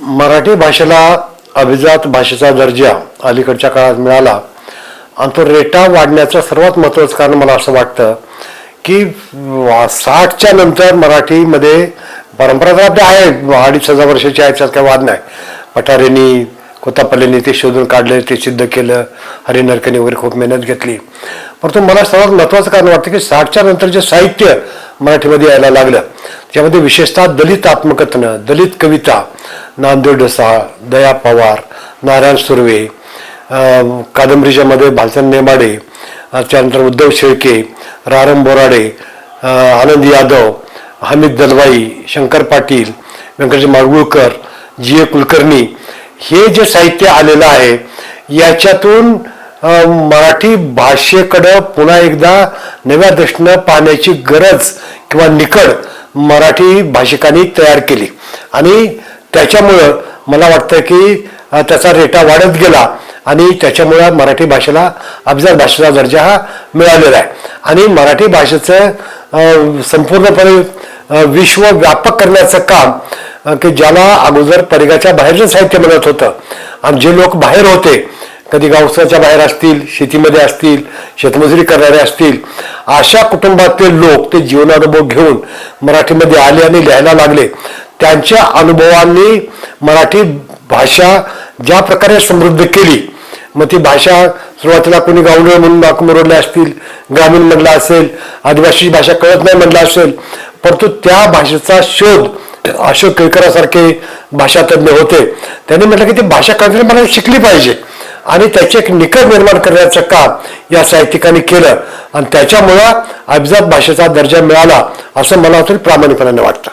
मराठी भाषेला अभिजात भाषेचा दर्जा अलीकडच्या काळात मिळाला. आणि तो रेटा वाढण्याचं सर्वात महत्त्वाचं कारण मला असं वाटतं की वा- साठच्या नंतर मराठीमध्ये परंपरा तर आपल्या आहे अडीच हजार वर्षाची आहे त्यात काही वाद नाही. पठारेनी कोतापल्लेनी ते शोधून काढले ते सिद्ध केलं हरिनरकनी वगैरे खूप मेहनत घेतली. परंतु मला सर्वात महत्त्वाचं कारण वाटतं की साठच्या नंतर जे साहित्य मराठीमध्ये यायला लागलं त्यामध्ये विशेषतः दलित आत्मकथनं दलित कविता नांदेड ढसाळ दया पवार नारायण सुर्वे कादंबरीच्यामध्ये भालचंद नेमाडे त्यानंतर उद्धव शेळके रारम बोराडे आनंद यादव हमीद दलवाई शंकर पाटील व्यंकटेश माडगुळकर जी ए कुलकर्णी. हे जे साहित्य आलेलं आहे याच्यातून मराठी भाषेकडं पुन्हा एकदा नव्या दृष्टीनं पाहण्याची गरज किंवा निकड मराठी भाषिकांनी तयार केली. आणि त्याच्यामुळं मला वाटतं की त्याचा रेटा वाढत गेला आणि त्याच्यामुळं मराठी भाषेला अभिजात भाषेचा दर्जा हा मिळालेला आहे. आणि मराठी भाषेचं संपूर्णपणे विश्व व्यापक करण्याचं काम की ज्याला अगोदर परिघाच्या बाहेरचं साहित्य म्हणत होतं. आणि जे लोक बाहेर होते कधी गावसाच्या बाहेर असतील शेतीमध्ये असतील शेतमजुरी करणारे असतील अशा कुटुंबातील लोक ते जीवनानुभव घेऊन मराठीमध्ये आले आणि लिहायला लागले. त्यांच्या अनुभवांनी मराठी भाषा ज्या प्रकारे समृद्ध केली मग ती भाषा सुरुवातीला कोणी गावडे म्हणून नाकमरवले असतील ग्रामीण म्हणलं असेल आदिवासी भाषा कळत नाही म्हणला असेल परंतु त्या भाषेचा शोध अशोक केळकरासारखे भाषातज्ञ होते. त्यांनी म्हटलं की ती भाषा कळण्यासाठी मला शिकली पाहिजे. आणि त्याचे एक निकट निर्माण करण्याचं काम या साहित्यिकांनी केलं. आणि त्याच्यामुळं अभिजात भाषेचा दर्जा मिळाला असं मला तरी प्रामाणिकपणाने वाटतं.